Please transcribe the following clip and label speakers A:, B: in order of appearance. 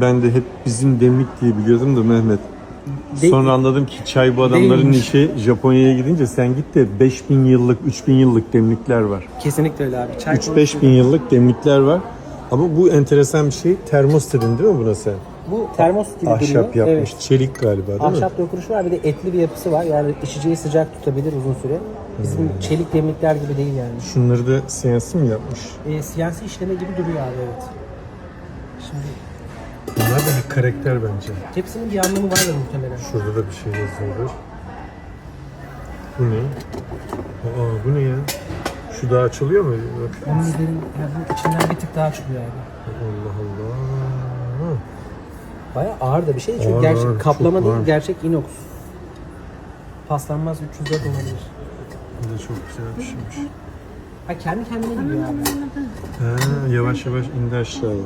A: Ben de hep bizim demlik diye biliyordum da Mehmet.
B: De-
A: Sonra anladım ki çay bu adamların
B: Değilmiş.
A: işi. Japonya'ya gidince sen git de 5000 yıllık, 3000 yıllık demlikler var.
B: Kesinlikle öyle abi. Çay
A: 3-5 bin yıllık demlikler var. Ama bu enteresan bir şey. Termos dedin değil mi buna sen?
B: Bu termos gibi
A: Ahşap
B: duruyor.
A: yapmış.
B: Evet.
A: Çelik galiba değil mi?
B: Ahşap dokunuşu var bir de etli bir yapısı var. Yani içeceği sıcak tutabilir uzun süre. Bizim
A: Hmm.
B: çelik demlikler gibi değil yani.
A: Şunları da CNC mi yapmış?
B: E, siyasi işleme gibi duruyor abi evet. Şimdi
A: Bunlar da bir karakter bence.
B: hepsinin bir anlamı vardır muhtemelen.
A: Şurada da bir şey yazıyordur. Bu ne? Aa bu ne ya? Şu da açılıyor mu? Bak.
B: Onun üzerine yani bu içinden bir tık daha çıkıyor abi.
A: Allah Allah.
B: Bayağı ağır da bir şey çünkü
A: Ağır,
B: gerçek
A: ağır,
B: kaplama
A: çok
B: değil
A: ağır.
B: gerçek inox. Paslanmaz 304 olabilir.
A: Bu da çok güzel bir şeymiş.
B: Ha kendi kendine gidiyor abi.
A: Ha, yavaş yavaş indi aşağıya.